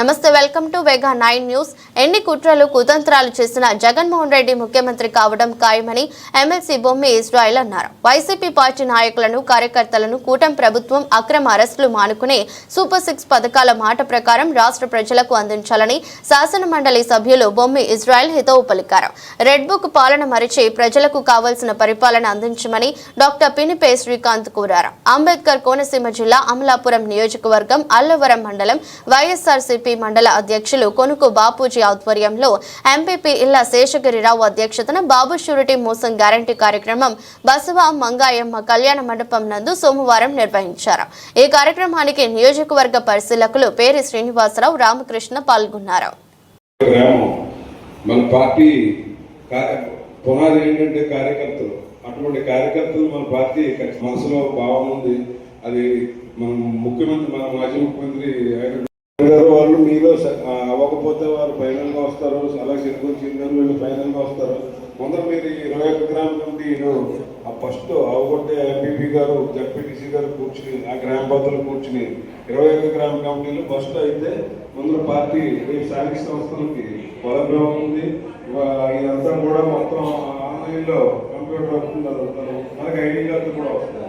నమస్తే welcome to Vega nine news. ఎన్ని కుట్రలు కుతంత్రాలు చేసిన జగన్మోహన్ రెడ్డి ముఖ్యమంత్రి కావడం ఖాయమని ఎమ్మెల్సీ బొమ్మి ఇజ్రాయెల్ అన్నారు. వైసీపీ పార్టీ నాయకులను కార్యకర్తలను కూటమి ప్రభుత్వం అక్రమ అరెస్టులు మానుకునే సూపర్ సిక్స్ పథకాల మాట ప్రకారం రాష్ట్ర ప్రజలకు అందించాలని శాసన మండలి సభ్యులు బొమ్మి ఇజ్రాయెల్ హితవు పలికారు. రెడ్ బుక్ పాలన మరిచి ప్రజలకు కావాల్సిన పరిపాలన అందించమని డాక్టర్ పినిపే శ్రీకాంత్ కోరారు. అంబేద్కర్ కోనసీమ జిల్లా అమలాపురం నియోజకవర్గం అల్లవరం మండలం వైఎస్ఆర్సీ ఎంపీపీ మండల అధ్యక్షులు కొనుకు బాపూజీ ఆధ్వర్యంలో ఎంపీపీ ఇళ్ళ శేషగిరిరావు అధ్యక్షతన బాబు షూరిటీ మోసం గ్యారంటీ కార్యక్రమం బసవ మంగాయమ్మ కళ్యాణ మండపం నందు సోమవారం నిర్వహించారు. ఈ కార్యక్రమానికి నియోజకవర్గ పరిశీలకులు పేరి శ్రీనివాసరావు రామకృష్ణ పాల్గొన్నారు. మన పార్టీ పునాది ఏంటంటే కార్యకర్తలు. అటువంటి కార్యకర్తలు మన పార్టీ మనసులో భావం ఉంది. అది మన ముఖ్యమంత్రి మన మాజీ ముఖ్యమంత్రి వాళ్ళు మీలో అవ్వకపోతే వారు ఫైనల్గా వస్తారు. అలా చెరుకుని చిందని వీళ్ళు ఫైనల్గా వస్తారు. ముందర మీరు ఇరవై ఒక్క గ్రామ కమిటీను ఆ ఫస్ట్ అవగొట్టే ఎంపీపీ గారు జడ్పీటీసీ గారు కూర్చుని ఆ గ్రామ పెద్దలు కూర్చుని ఇరవై ఒక్క గ్రామ కమిటీలు ఫస్ట్ అయితే ముందర పార్టీ రేపు స్థానిక సంస్థలకి పొలగ్రామం ఉంది. ఇదంతా కూడా మొత్తం ఆన్లైన్లో కంప్యూటర్ వస్తుంది మనకి ఐడి కార్డు కూడా వస్తుంది.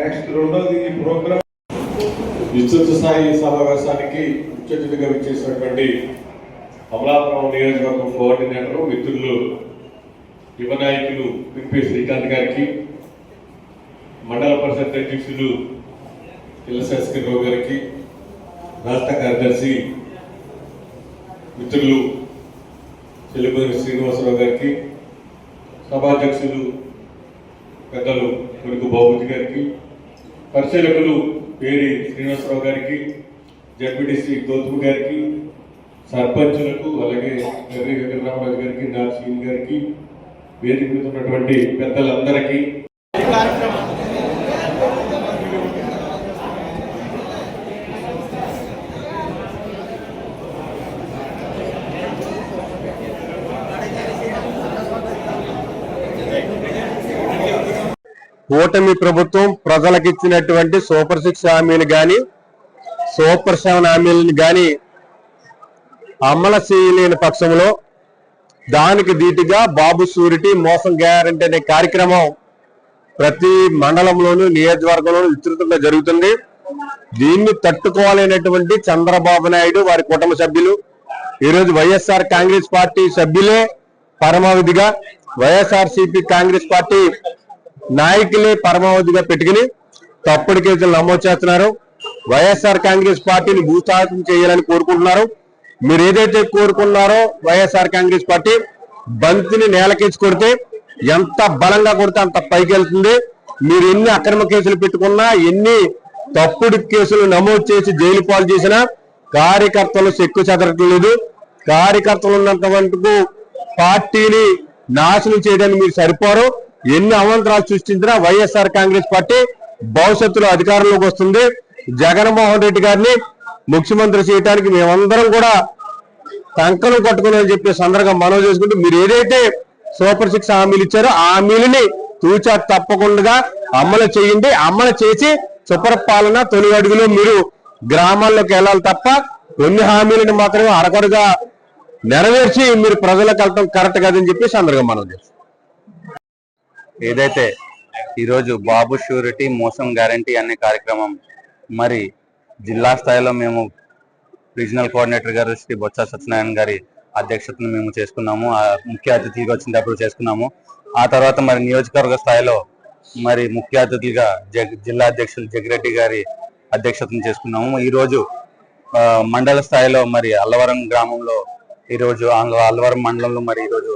నెక్స్ట్ రెండోది ఈ ప్రోగ్రామ్ విస్తృత స్థాయి సమావేశానికి ముఖ్యతిథిగా విచ్చేసినటువంటి అమలాపురం నియోజకవర్గం కోఆర్డినేటర్ మిత్రులు యువ నాయకులు పిపి శ్రీకాంత్ గారికి మండల పరిషత్ అధ్యక్షులు రావు గారికి రాష్ట్ర కార్యదర్శి మిత్రులు చెల్లిపల్లి శ్రీనివాసరావు గారికి సభాధ్యక్షులు పెద్దలు కొడుకు బాబుజీ గారికి పరిశీలకులు పేరి శ్రీనివాసరావు గారికి జడ్పీటీసీ గౌతమ్ గారికి సర్పంచులకు అలాగే ఎర్రి వెంకటరామరాజు గారికి నాగశ్రీన్ గారికి వేదిక మీద ఉన్నటువంటి పెద్దలందరికీ కూటమి ప్రభుత్వం ప్రజలకు ఇచ్చినటువంటి సూపర్ సిక్స్ హామీలు కానీ సూపర్ సెవెన్ హామీలను కానీ అమలు చేయలేని పక్షంలో దానికి ధీటుగా బాబు సూరిటీ మోసం గ్యారంటీ అనే కార్యక్రమం ప్రతి మండలంలోనూ నియోజకవర్గంలోనూ విస్తృతంగా జరుగుతుంది. దీన్ని తట్టుకోవాలనేటువంటి చంద్రబాబు నాయుడు వారి కుటుంబ సభ్యులు ఈరోజు వైఎస్ఆర్ కాంగ్రెస్ పార్టీ సభ్యులే పరమావధిగా వైఎస్ఆర్ సిపి కాంగ్రెస్ పార్టీ నాయకులే పరమావధిగా పెట్టుకుని తప్పుడు కేసులు నమోదు చేస్తున్నారు. వైఎస్ఆర్ కాంగ్రెస్ పార్టీని భూస్థాపన చేయాలని కోరుకుంటున్నారు. మీరు ఏదైతే కోరుకున్నారో వైఎస్ఆర్ కాంగ్రెస్ పార్టీ బంతిని నేలకేసి కొడితే ఎంత బలంగా కొడితే అంత పైకి వెళ్తుంది. మీరు ఎన్ని అక్రమ కేసులు పెట్టుకున్నా ఎన్ని తప్పుడు కేసులు నమోదు చేసి జైలు పాలు చేసినా కార్యకర్తలు చెక్కు చెదరట్లేదు కార్యకర్తలు ఉన్నంత వరకు పార్టీని నాశనం చేయడానికి మీరు సరిపోరు. ఎన్ని అవంతరాలు సృష్టించినా వైఎస్ఆర్ కాంగ్రెస్ పార్టీ భవిష్యత్తులో అధికారంలోకి వస్తుంది. జగన్మోహన్ రెడ్డి గారిని ముఖ్యమంత్రి చేయడానికి మేమందరం కూడా కంకణం కట్టుకుని చెప్పే చెప్పి సందర్భంగా మనం చేసుకుంటూ మీరు ఏదైతే సూపర్ సిక్స్ హామీలు ఇచ్చారో ఆ హామీలని తూచా తప్పకుండా అమలు చేయండి. అమలు చేసి సుపరపాలన తొలి అడుగులో మీరు గ్రామాల్లోకి వెళ్ళాలి తప్ప కొన్ని హామీలను మాత్రమే అరకొరగా నెరవేర్చి మీరు ప్రజలకు వెళ్ళటం కరెక్ట్ కాదని చెప్పి సందర్భంగా మనం చేస్తాం ఏదైతే ఈరోజు బాబు షూరిటీ మోసం గ్యారంటీ అనే కార్యక్రమం మరి జిల్లా స్థాయిలో మేము రీజనల్ కోఆర్డినేటర్ గారు శ్రీ బొత్స సత్యనారాయణ గారి అధ్యక్షతను మేము చేసుకున్నాము. ముఖ్య అతిథిగా వచ్చినప్పుడు చేసుకున్నాము. ఆ తర్వాత మరి నియోజకవర్గ స్థాయిలో మరి ముఖ్య అతిథిగా జగ్ జిల్లా అధ్యక్షులు జగిరెడ్డి గారి అధ్యక్షతను చేసుకున్నాము. ఈరోజు మండల స్థాయిలో మరి అల్లవరం గ్రామంలో ఈరోజు అల్లవరం మండలంలో మరి ఈరోజు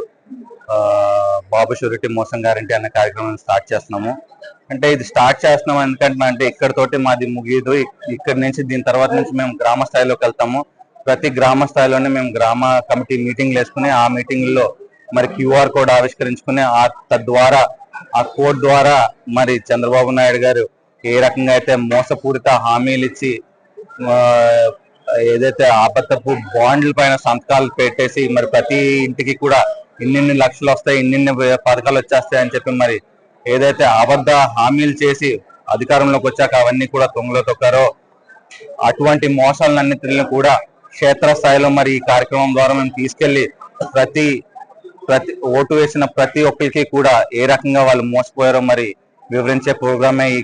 బాబు షూరిటీ మోసం గ్యారంటీ అన్న కార్యక్రమం స్టార్ట్ చేస్తున్నాము. అంటే ఇది స్టార్ట్ చేస్తున్నాం ఎందుకంటే అంటే ఇక్కడతోటి మాది ముగియదు. ఇక్కడ నుంచి దీని తర్వాత నుంచి మేము గ్రామ స్థాయిలోకి వెళ్తాము. ప్రతి గ్రామ స్థాయిలోనే మేము గ్రామ కమిటీ మీటింగ్లు వేసుకుని ఆ మీటింగ్లో మరి క్యూఆర్ కోడ్ ఆవిష్కరించుకుని ఆ తద్వారా ఆ కోడ్ ద్వారా మరి చంద్రబాబు నాయుడు గారు ఏ రకంగా అయితే మోసపూరిత హామీలు ఇచ్చి ఏదైతే ఆపత్తపు బాండ్ల పైన సంతకాలు పెట్టేసి మరి ప్రతి ఇంటికి కూడా ఇన్నిన్ని లక్షలు వస్తాయి ఇన్నిన్ని పథకాలు వచ్చేస్తాయి అని చెప్పి మరి ఏదైతే అబద్ధ హామీలు చేసి అధికారంలోకి వచ్చాక అవన్నీ కూడా తొంగలో తొక్కారో అటువంటి మోసాలన్నిటిని కూడా క్షేత్రస్థాయిలో మరి ఈ కార్యక్రమం ద్వారా మేము తీసుకెళ్ళి ప్రతి ప్రతి ఓటు వేసిన ప్రతి ఒక్కరికి కూడా ఏ రకంగా వాళ్ళు మోసపోయారో మరి వివరించే ప్రోగ్రామే ఈ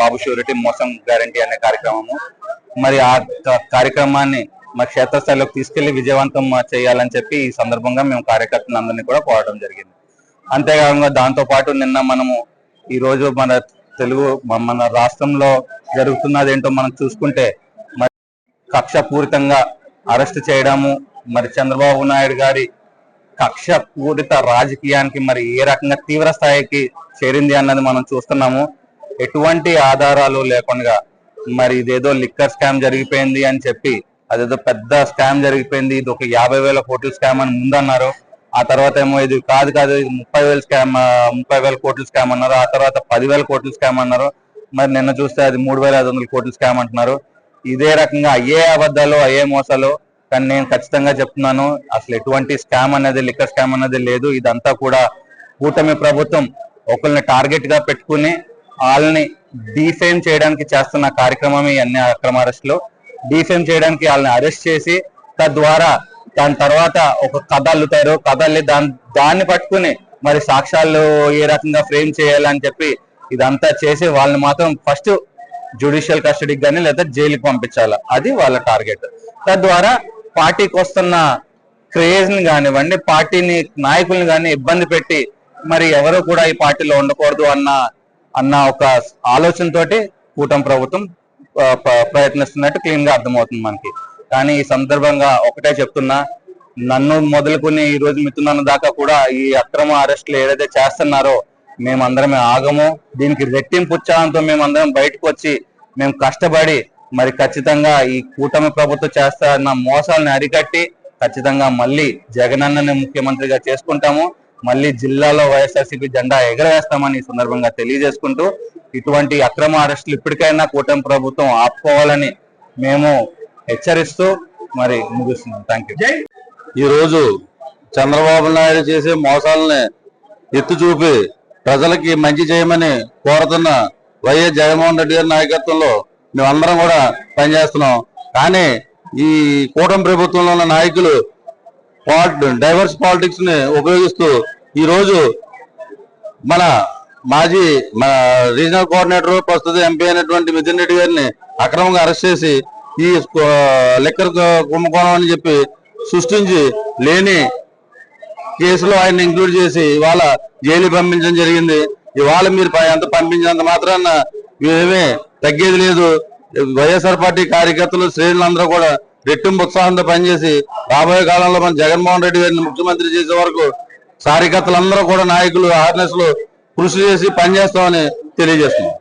బాబు షూరిటీ మోసం గ్యారంటీ అనే కార్యక్రమము. మరి ఆ కార్యక్రమాన్ని మా క్షేత్రస్థాయిలోకి తీసుకెళ్ళి విజయవంతం చేయాలని చెప్పి ఈ సందర్భంగా మేము కార్యకర్తలందరినీ కూడా కోరడం జరిగింది. అంతేకాకుండా దాంతో పాటు నిన్న మనము ఈ రోజు మన తెలుగు మన రాష్ట్రంలో జరుగుతున్నది ఏంటో మనం చూసుకుంటే మరి కక్షపూరితంగా అరెస్ట్ చేయడము మరి చంద్రబాబు నాయుడు గారి కక్ష పూరిత రాజకీయానికి మరి ఏ రకంగా తీవ్ర స్థాయికి చేరింది అన్నది మనం చూస్తున్నాము. ఎటువంటి ఆధారాలు లేకుండా మరి ఇదేదో లిక్కర్ స్కామ్ జరిగిపోయింది అని చెప్పి అదేదో పెద్ద స్కామ్ జరిగిపోయింది. ఇది ఒక యాభై వేల కోట్ల స్కామ్ అని ముందన్నారు. ఆ తర్వాత ఏమో ఇది కాదు కాదు ఇది ముప్పై వేల స్కామ్ ముప్పై వేల కోట్ల స్కామ్ అన్నారు. ఆ తర్వాత పదివేల కోట్ల స్కామ్ అన్నారు. మరి నిన్న చూస్తే అది మూడు వేల ఐదు వందల కోట్ల స్కామ్ అంటున్నారు. ఇదే రకంగా అయ్యే అబద్ధాలు అయ్యే మోసాలు. కానీ నేను ఖచ్చితంగా చెప్తున్నాను అసలు ఎటువంటి స్కామ్ అనేది లిక్కర్ స్కామ్ అనేది లేదు. ఇదంతా కూడా కూటమి ప్రభుత్వం ఒకరిని టార్గెట్గా పెట్టుకుని వాళ్ళని డిఫేమ్ చేయడానికి చేస్తున్న కార్యక్రమం ఈ అన్ని అక్రమ అరెస్టులు. డిఫేమ్ చేయడానికి వాళ్ళని అరెస్ట్ చేసి తద్వారా దాని తర్వాత ఒక కథ అల్లుతారు. కథ అల్లి దాని దాన్ని పట్టుకుని మరి సాక్ష్యాలు ఏ రకంగా ఫ్రేమ్ చేయాలని చెప్పి ఇదంతా చేసి వాళ్ళని మాత్రం ఫస్ట్ జుడిషియల్ కస్టడీకి కానీ లేదా జైలుకి పంపించాలి? అది వాళ్ళ టార్గెట్. తద్వారా పార్టీకి వస్తున్న క్రేజ్ని కానివ్వండి పార్టీని నాయకుల్ని కానీ ఇబ్బంది పెట్టి మరి ఎవరు కూడా ఈ పార్టీలో ఉండకూడదు అన్న అన్న ఒక ఆలోచనతోటి కూటమి ప్రభుత్వం ప్రయత్నిస్తున్నట్టు క్లీన్గా అర్థమవుతుంది మనకి. కానీ ఈ సందర్భంగా ఒకటే చెప్తున్నా నన్ను మొదలుకొని ఈ రోజు మిత్రులను దాకా కూడా ఈ అక్రమ అరెస్టులు ఏదైతే చేస్తున్నారో మేమందరమే ఆగము. దీనికి రెట్టింపు ఉత్సాహంతో మేమందరం బయటకు వచ్చి మేము కష్టపడి మరి ఖచ్చితంగా ఈ కూటమి ప్రభుత్వం చేస్తున్న మోసాలను అరికట్టి ఖచ్చితంగా మళ్ళీ జగనన్నని ముఖ్యమంత్రిగా చేసుకుంటాము. మళ్ళీ జిల్లాలో వైఎస్ఆర్సీపీ జెండా ఎగరవేస్తామని సందర్భంగా తెలియజేసుకుంటూ ఇటువంటి అక్రమ అరెస్టులు ఇప్పటికైనా కూటమి ప్రభుత్వం ఆపుకోవాలని మేము హెచ్చరిస్తూ మరి ముగిస్తున్నాం. థ్యాంక్ యూ ఈ రోజు చంద్రబాబు నాయుడు చేసే మోసాలని ఎత్తు చూపి ప్రజలకి మంచి చేయమని కోరుతున్న వైఎస్ జగన్మోహన్ రెడ్డి గారి నాయకత్వంలో మేమందరం కూడా పనిచేస్తున్నాం. కానీ ఈ కూటమి ప్రభుత్వంలో ఉన్న నాయకులు డైవర్స్ పాలిటిక్స్ని ఉపయోగిస్తూ ఈరోజు మన మాజీ మన రీజనల్ కోఆర్డినేటర్ ప్రస్తుత ఎంపీ అయినటువంటి మిథున్ రెడ్డి గారిని అక్రమంగా అరెస్ట్ చేసి ఈ లెక్కర్ కుంభకోణం అని చెప్పి సృష్టించి లేని కేసులో ఆయన ఇంక్లూడ్ చేసి ఇవాళ జైలు పంపించడం జరిగింది. ఇవాళ మీరు ఎంత పంపించినంత మాత్రాన ఏమీ తగ్గేది లేదు. వైఎస్ఆర్ పార్టీ కార్యకర్తలు శ్రేణులందరూ కూడా రెట్టింపు ఉత్సాహంతో పనిచేసి రాబోయే కాలంలో మన జగన్మోహన్ రెడ్డి గారిని ముఖ్యమంత్రి చేసే వరకు కార్యకర్తలందరూ కూడా నాయకులు హార్నెస్లో కృషి చేసి పనిచేస్తామని తెలియజేస్తున్నాం.